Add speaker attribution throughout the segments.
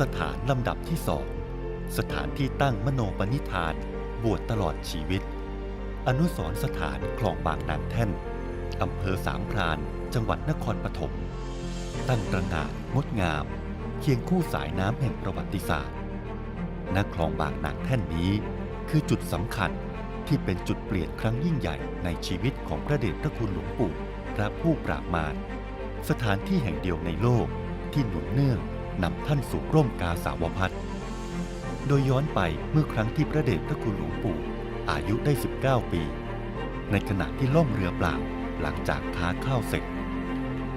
Speaker 1: สถานลำดับที่สอง สถานที่ตั้งมโนปณิธาน บวชตลอดชีวิต อนุสรสถานคลองบางนางแท่น อำเภอสามพรานจังหวัดนครปฐม ตั้งตระหง่านงดงาม เคียงคู่สายน้ำแห่งประวัติศาสตร์ณคลองบางนางแท่นนี้ คือจุดสำคัญที่เป็นจุดเปลี่ยนครั้งยิ่งใหญ่ในชีวิตของพระเดชพระคุณหลวงปู่พระผู้ปราบมารสถานที่แห่งเดียวในโลกที่หนุนเนื่อง นำท่านสู่ร่มกาสาวพัฒโดยย้อนไปเมื่อครั้งที่พระเดชพระคุณหลวงปู่อายุได้ 19 ปี ในขณะที่ล่องเรือเปล่าหลังจากค้าข้าวเสร็จ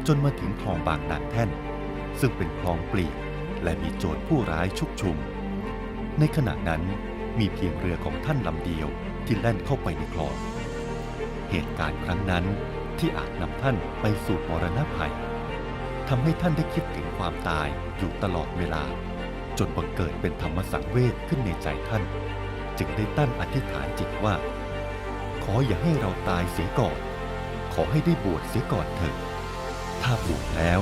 Speaker 1: จนมาถึงคลองบางนางแท่น ซึ่งเป็นคลองปลีกและมีโจรผู้ร้ายชุกชุม ในขณะนั้นมีเพียงเรือของท่านลำเดียวที่แล่นเข้าไปในคลอง เหตุการณ์ครั้งนั้นที่อาจนำท่านไปสู่มรณะภัย ทำให้ท่านได้คิดถึงความตายอยู่ตลอดเวลา จนบังเกิดเป็นธรรมสังเวชขึ้นในใจท่าน จึงได้ตั้งอธิษฐานจิตว่า ขออย่าให้เราตายเสียก่อน ขอให้ได้บวชเสียก่อนเถิดถ้าบวชแล้ว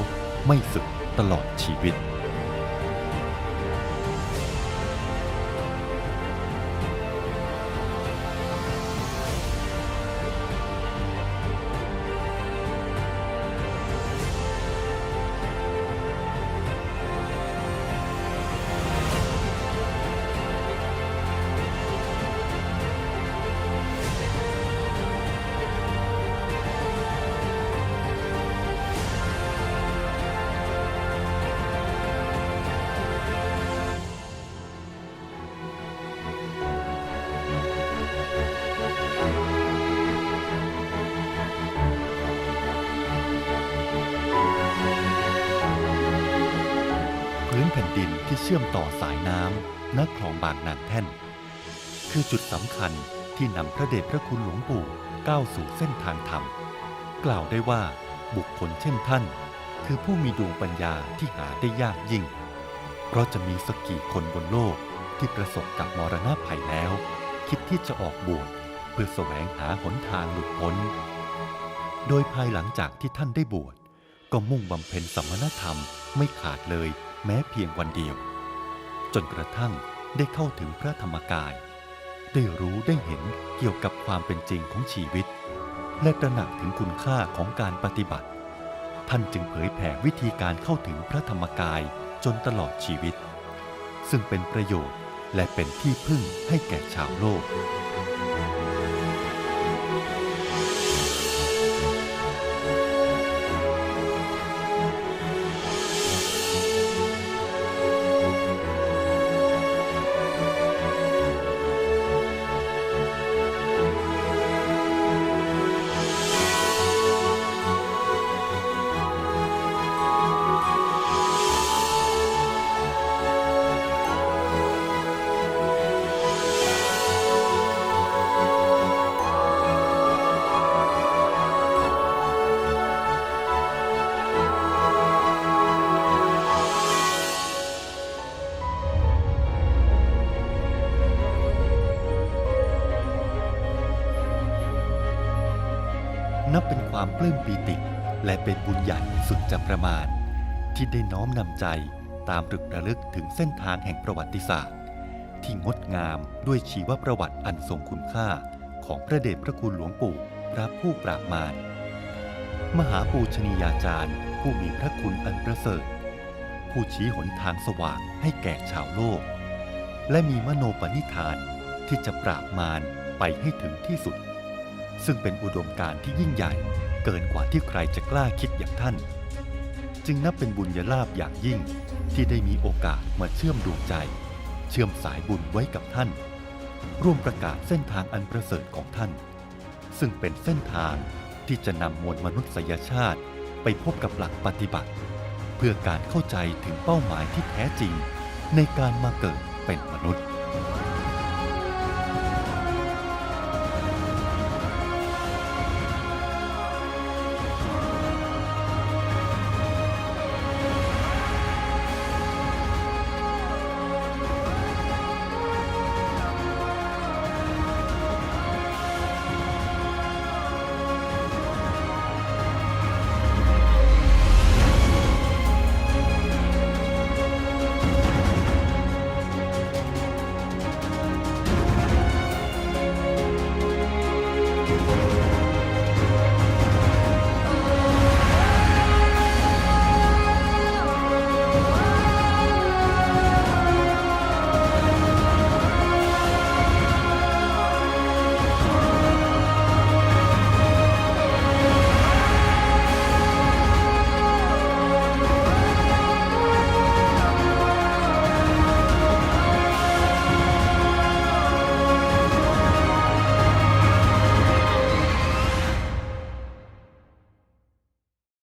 Speaker 1: ไม่สึกตลอดชีวิต ที่เชื่อมต่อสายน้ำณคลองบางนางแท่น คือจุดสำคัญที่นำพระเดชพระคุณหลวงปู่ก้าวสู่เส้นทางธรรม กล่าวได้ว่าบุคคลเช่นท่าน คือผู้มีดวงปัญญาที่หาได้ยากยิ่ง เพราะจะมีสักกี่คนบนโลกที่ประสบกับมรณะภัยแล้ว คิดที่จะออกบวชเพื่อแสวงหาหนทางหลุดพ้น โดยภายหลังจากที่ท่านได้บวชก็มุ่งบำเพ็ญสมณธรรมไม่ขาดเลย แม้เพียงวันเดียว จนกระทั่งได้เข้าถึงพระธรรมกาย ได้รู้ได้เห็นเกี่ยวกับความเป็นจริงของชีวิต และตระหนักถึงคุณค่าของการปฏิบัติ ท่านจึงเผยแผ่วิธีการเข้าถึงพระธรรมกายจนตลอดชีวิต ซึ่งเป็นประโยชน์และเป็นที่พึ่งให้แก่ชาวโลก นับเป็นความปลื้มปีติ และเป็นบุญใหญ่สุดจะประมาณ ที่ได้น้อมนำใจตามรึกระลึกถึงเส้นทางแห่งประวัติศาสตร์ ที่งดงามด้วยชีวประวัติอันทรงคุณค่าของพระเดชพระคุณหลวงปู่พระผู้ปราบมารมหาปูชนียาจารย์ ผู้มีพระคุณอันประเสริฐ ผู้ชี้หนทางสว่างให้แก่ชาวโลก และมีมโนปณิธานที่จะปราบมารไปให้ถึงที่สุด ซึ่งเป็นอุดมการณ์ที่ยิ่งใหญ่เกินกว่าที่ใครจะกล้าคิดอย่างท่าน จึงนับเป็นบุญญาลาภอย่างยิ่งที่ได้มีโอกาสมาเชื่อมดวงใจ เชื่อมสายบุญไว้กับท่าน ร่วมประกาศเส้นทางอันประเสริฐของท่าน ซึ่งเป็นเส้นทางที่จะนำมวลมนุษยชาติไปพบกับหลักปฏิบัติ เพื่อการเข้าใจถึงเป้าหมายที่แท้จริงในการมาเกิดเป็นมนุษย์